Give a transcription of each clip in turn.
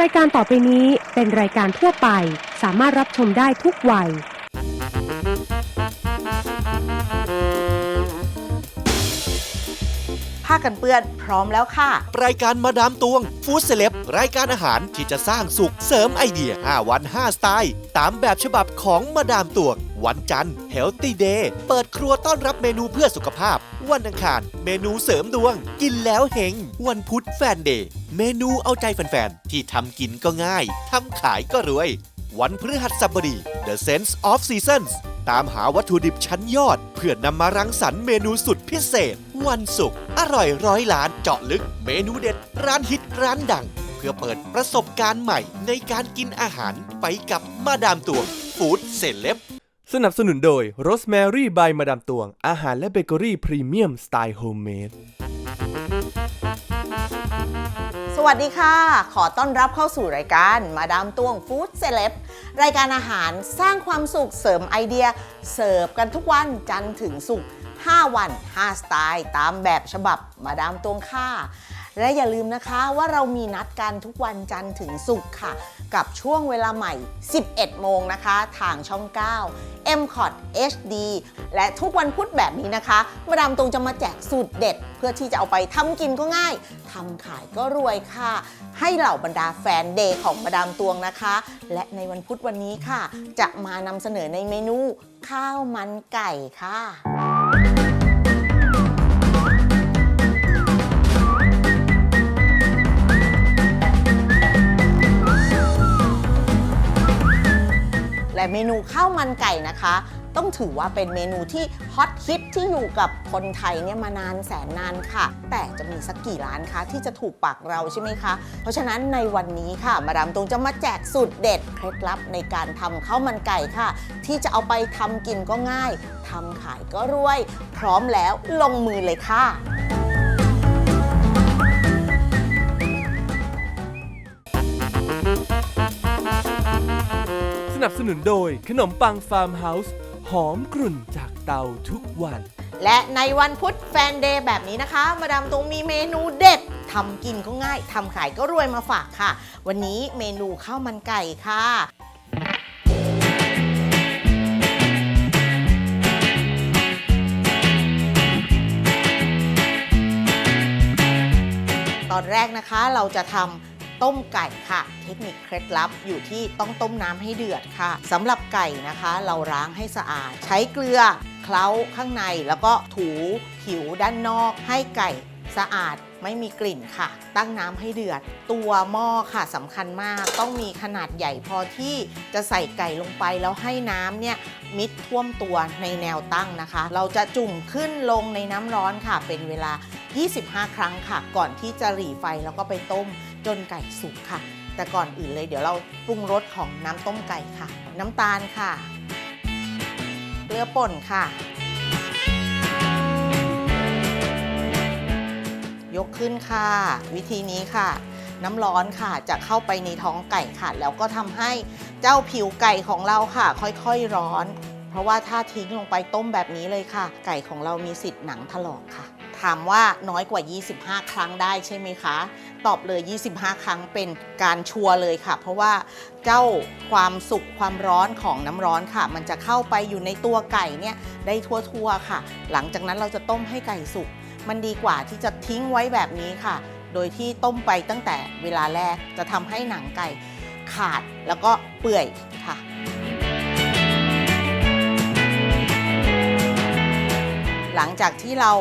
รายการต่อไปนี้เป็นรายการทั่วไป สามารถรับชมได้ทุกวัย ผ้ากันเปื้อนพร้อมแล้วค่ะ รายการมาดามตวงฟู้ดเซเลบรายการอาหารที่จะสร้างสุขเสริมไอเดีย 5 วัน 5 สไตล์ ตามแบบฉบับของมาดามตวง วันจันทร์ Healthy Day เปิดครัวต้อนรับเมนูเพื่อสุขภาพ วันอังคาร เมนูเสริมดวง กินแล้วเฮง วันพุธแฟนเดย์ เมนูเอาใจแฟนๆ ที่ทำกินก็ง่าย ทำขายก็รวย วันพฤหัสบดี The Sense of Seasons ตามหาวัตถุดิบชั้นยอด เพื่อนำมารังสรรค์เมนูสุดพิเศษ วันศุกร์อร่อยร้อยล้านเจาะลึก เมนูเด็ด ร้านฮิตร้านดัง เพื่อเปิดประสบการณ์ใหม่ในการกินอาหารไปกับมาดามตวงฟู้ดเซเลบ สนับสนุนโดย Rosemary by มาดามตวง อาหารและเบเกอรี่พรีเมียมสไตล์โฮมเมด สวัสดีค่ะ ขอต้อนรับเข้าสู่รายการมาดามตวงฟู้ดเซเลบรายการอาหารสร้างความสุขเสริมไอเดีย เสิร์ฟกันทุกวันจันทร์ถึงศุกร์5 วัน 5 สไตล์ ตามแบบฉบับมาดามตวงค่ะ และอย่าลืมนะคะว่าเรามีนัดกันทุกวันจันทร์ถึงศุกร์ค่ะ กับช่วงเวลาใหม่ 11 โมงนะคะ ทางช่อง 9 m c o t HD และทุกวันพุธแบบนี้นะคะมาดามตวงจะมาแจกสูตรเด็ด เพื่อที่จะเอาไปทำกินก็ง่ายทำขายก็รวยค่ะ ให้เหล่าบรรดาแฟนเดย์ของมาดามตวงนะคะ และในวันพุธวันนี้ค่ะ จะมานำเสนอในเมนูข้าวมันไก่ค่ะ เมนูข้าวมันไก่นะคะ ต้องถือว่าเป็นเมนูที่ฮอตฮิตที่อยู่กับคนไทยเนี่ยมานานแสนนานค่ะ แต่จะมีสักกี่ร้านคะที่จะถูกปากเราใช่ไหมคะ เพราะฉะนั้นในวันนี้ค่ะ มาดามตรงจะมาแจกสูตรเด็ดเคล็ดลับในการทำข้าวมันไก่ค่ะ ที่จะเอาไปทำกินก็ง่ายทำขายก็รวย พร้อมแล้วลงมือเลยค่ะ นับสนุนโดยขนมปังฟาร์มเฮาส์หอมกรุ่นจากเตาทุกวัน และในวันพุธแฟนเดย์แบบนี้นะคะ มาดามตรงมีเมนูเด็ดทำกินก็ง่ายทำขายก็รวยมาฝากค่ะ วันนี้เมนูข้าวมันไก่ค่ะตอนแรกนะคะเราจะทำ ต้มไก่ค่ะ เทคนิคเคล็ดลับอยู่ที่ต้องต้มน้ำให้เดือดค่ะสำหรับไก่นะคะ เราล้างให้สะอาด ใช้เกลือเคล้าข้างในแล้วก็ถูผิวด้านนอกให้ไก่สะอาดไม่มีกลิ่นค่ะ ตั้งน้ำให้เดือด ตัวหม้อค่ะสำคัญมาก ต้องมีขนาดใหญ่พอที่จะใส่ไก่ลงไปแล้วให้น้ำเนี่ยมิดท่วมตัวในแนวตั้งนะคะ เราจะจุ่มขึ้นลงในน้ำร้อนค่ะ เป็นเวลา 25 ครั้งค่ะ ก่อนที่จะหรี่ไฟแล้วก็ไปต้ม จนไก่สุกค่ะ แต่ก่อนอื่นเลยเดี๋ยวเราปรุงรสของน้ำต้มไก่ค่ะ น้ำตาลค่ะเกลือป่นค่ะ ยกขึ้นค่ะ วิธีนี้ค่ะ น้ำร้อนค่ะจะเข้าไปในท้องไก่ค่ะ แล้วก็ทำให้เจ้าผิวไก่ของเราค่ะ ค่อยๆร้อน เพราะว่าถ้าทิ้งลงไปต้มแบบนี้เลยค่ะ ไก่ของเรามีสิทธิ์หนังถลอกค่ะ ถามว่าน้อยกว่า 25 ครั้งได้ใช่ไหมคะ ตอบเลย 25 ครั้งเป็นการชัวร์เลยค่ะ เพราะว่าเจ้าความสุกความร้อนของน้ำร้อนค่ะ มันจะเข้าไปอยู่ในตัวไก่เนี่ยได้ทั่วๆค่ะ หลังจากนั้นเราจะต้มให้ไก่สุก มันดีกว่าที่จะทิ้งไว้แบบนี้ค่ะ โดยที่ต้มไปตั้งแต่เวลาแรกจะทำให้หนังไก่ขาดแล้วก็เปื่อยค่ะหลังจากที่เรา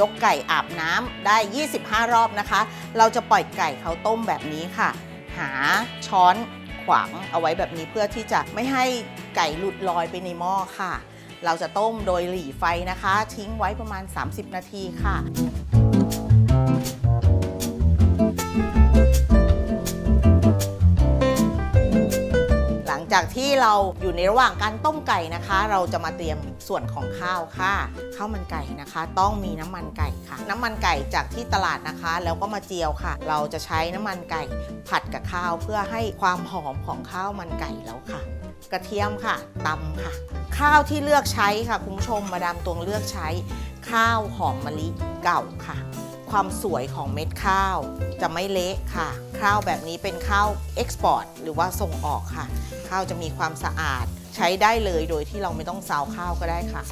ยกไก่อาบน้ำได้ 25 รอบนะคะ เราจะปล่อยไก่เขาต้มแบบนี้ค่ะ หาช้อนขวางเอาไว้แบบนี้เพื่อที่จะไม่ให้ไก่หลุดลอยไปในหม้อค่ะ เราจะต้มโดยหลีไฟนะคะ ทิ้งไว้ประมาณ 30 นาทีค่ะ จากที่เราอยู่ในระหว่างการต้มไก่นะคะ เราจะมาเตรียมส่วนของข้าวค่ะข้าวมันไก่นะคะ ต้องมีน้ำมันไก่ค่ะ น้ำมันไก่จากที่ตลาดนะคะ แล้วก็มาเจียวค่ะ เราจะใช้น้ำมันไก่ผัดกับข้าวเพื่อให้ความหอมของข้าวมันไก่แล้วค่ะ กระเทียมค่ะตำค่ะ ข้าวที่เลือกใช้ค่ะคุณผู้ชมมาดามตวงเลือกใช้ ข้าวหอมมะลิเก่าค่ะ ความสวยของเม็ดข้าว จะไม่เละค่ะ ข้าวแบบนี้เป็นข้าวเอ็กซ์พอร์ตหรือว่าส่งออกค่ะ ข้าวจะมีความสะอาดใช้ได้เลยโดยที่เราไม่ต้องซาวข้าวก็ได้ค่ะ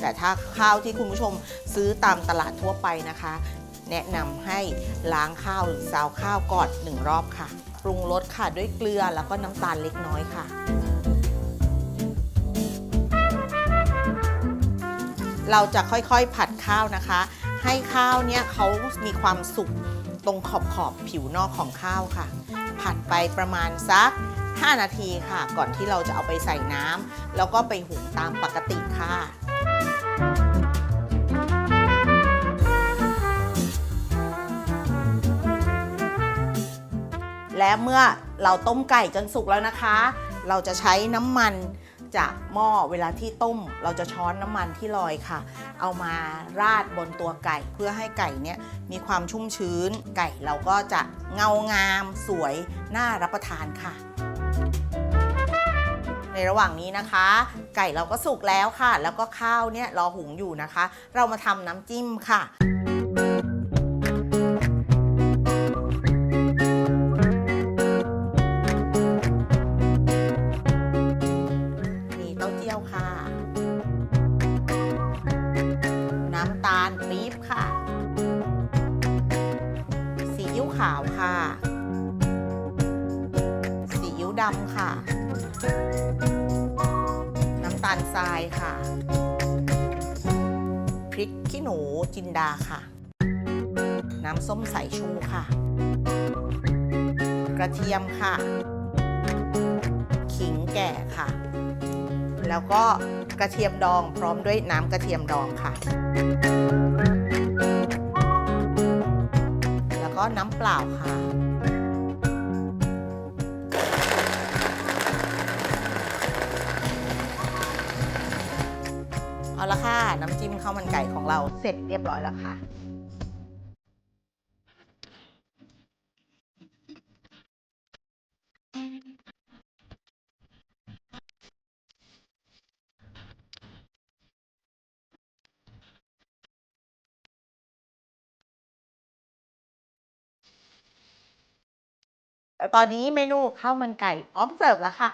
แต่ถ้าข้าวที่คุณผู้ชมซื้อตามตลาดทั่วไปนะคะ แนะนำให้ล้างข้าวหรือซาวข้าวก่อนหนึ่งรอบค่ะ ปรุงรสค่ะด้วยเกลือแล้วก็น้ำตาลเล็กน้อยค่ะเราจะค่อยๆผัดข้าวนะคะ ให้ข้าวเนี่ยเขามีความสุกตรงขอบขอบผิวนอกของข้าวค่ะ ผัดไปประมาณสัก 5 นาทีค่ะ ก่อนที่เราจะเอาไปใส่น้ำแล้วก็ไปหุงตามปกติค่ะและเมื่อเราต้มไก่จนสุกแล้วนะคะ เราจะใช้น้ำมัน จากหม้อเวลาที่ต้ม เราจะช้อนน้ำมันที่ลอยค่ะ เอามาราดบนตัวไก่ เพื่อให้ไก่เนี่ยมีความชุ่มชื้น ไก่เราก็จะเงางามสวยน่ารับประทานค่ะ ในระหว่างนี้นะคะ ไก่เราก็สุกแล้วค่ะ แล้วก็ข้าวเนี่ยรอหุงอยู่นะคะ เรามาทำน้ำจิ้มค่ะาวค่ะซีอิ๊วดำค่ะ น้ำตาลทรายค่ะ พริกขี้หนูจินดาค่ะ น้ำส้มสายชูค่ะ กระเทียมค่ะ ขิงแก่ค่ะ แล้วก็กระเทียมดองพร้อมด้วยน้ำกระเทียมดองค่ะ ก็น้ำเปล่าค่ะ เอาละค่ะ น้ำจิ้มข้าวมันไก่ของเราเสร็จเรียบร้อยแล้วค่ะ ตอนนี้เมนูข้าวมันไก่พร้อมเสิร์ฟแล้วค่ะ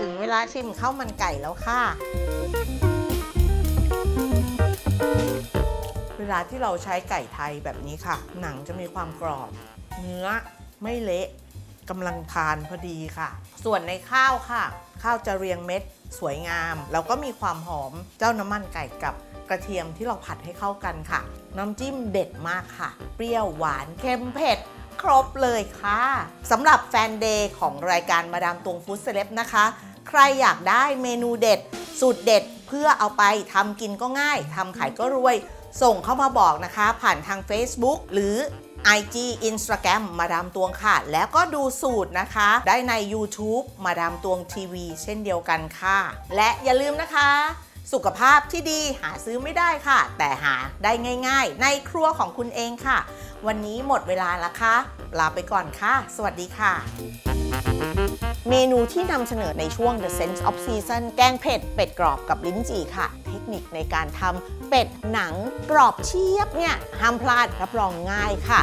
ถึงเวลาชิมข้าวมันไก่แล้วค่ะ เวลาที่เราใช้ไก่ไทยแบบนี้ค่ะ หนังจะมีความกรอบ เนื้อไม่เละกำลังทานพอดีค่ะ ส่วนในข้าวค่ะ ข้าวจะเรียงเม็ด สวยงาม แล้วก็มีความหอมเจ้าน้ำมันไก่กับกระเทียมที่เราผัดให้เข้ากันค่ะ น้ำจิ้มเด็ดมากค่ะ เปรี้ยวหวานเค็มเผ็ดครบเลยค่ะสำหรับแฟนเดย์ของรายการมาดามตวงฟู้ดเซเลบนะคะ ใครอยากได้เมนูเด็ด สูตรเด็ดเพื่อเอาไปทำกินก็ง่ายทำขายก็รวย ส่งเข้ามาบอกนะคะ ผ่านทาง Facebook หรือ IG Instagram มาดามตวงค่ะ แล้วก็ดูสูตรนะคะ ได้ใน YouTube มาดามตวงทีวี เช่นเดียวกันค่ะ และอย่าลืมนะคะ สุขภาพที่ดีหาซื้อไม่ได้ค่ะ แต่หาได้ง่ายๆ ในครัวของคุณเองค่ะ วันนี้หมดเวลาแล้วค่ะ ลาไปก่อนค่ะ สวัสดีค่ะ เมนูที่นำเสนอในช่วง The Sense of Season แกงเผ็ดเป็ดกรอบกับลิ้นจี่ค่ะ นิคในการทำเป็ดหนังกรอบเชียบเนี่ยห้ามพลาดรับรองง่ายค่ะ